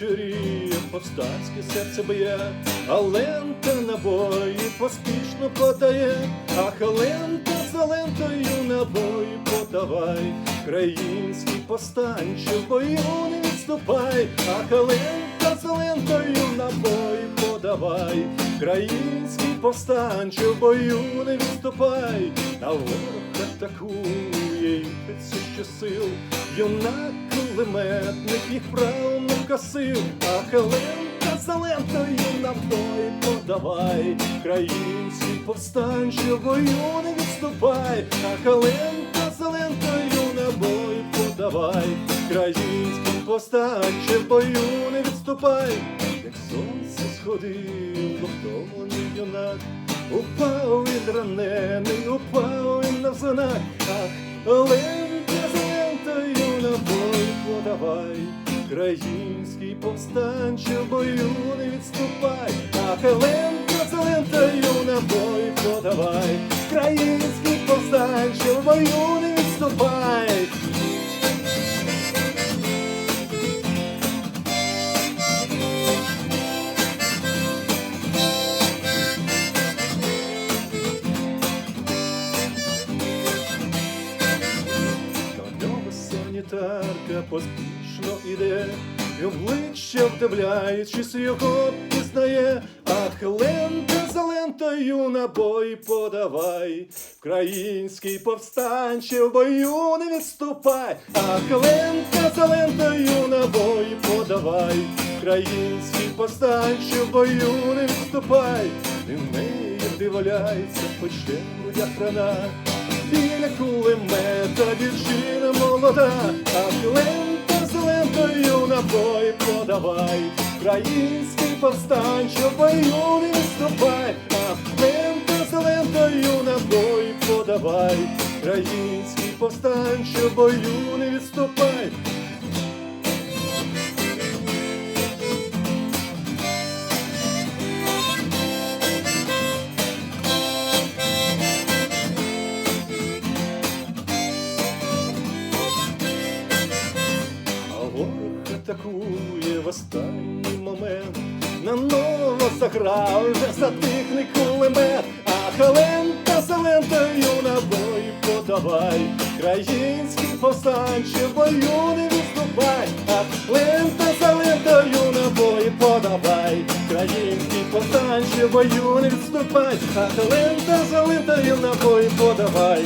вечоріє, повстанське серце б'є, а лента набої поспішно подає, ах, лента за лентою набої подавай, країнський повстанче в бою не відступай, ах, лента за лентою набої подавай, країнський повстанче в бою не відступай, а ворог атакує і все ще сил, юнак кулеметник їх прав не вкосив, а лента за лентою набої подавай, країнський повстанче в бою не відступай, а лента за лентою набої подавай, країнський повстанче в бою не відступай, як сонце сходило, втомлений юнак, упав він ранений, упав він на знак, ах, лента за лентою набой подавай, країнський повстанче в бою не відступай, ах, лента за лентою набой подавай, країнський повстанче в бою не відступай. Санітарка поспішно іде, і обличчя вдивляючись його пізнає, ах, лента за лентою набої подавай, Український повстанче в бою не відступай, ах, лента за лентою набої подавай, Український повстанче в бою не відступай, він неї вдивляється, в грудях рана. Біля кулемета дівчина молода, а лента з лентою набої подавай, Український повстанче бою не виступай, а лента з лентою набої подавай, Український повстанче бою не відступай. Атакує в останній момент. Наново заграв вже затихний кулемет, а лента за лентою набої подавай, Країнський повстанче бою не відступай, а лента за лентою набої подавай, Країнський повстанче бою не відступай, а лента за лентою набої подавай.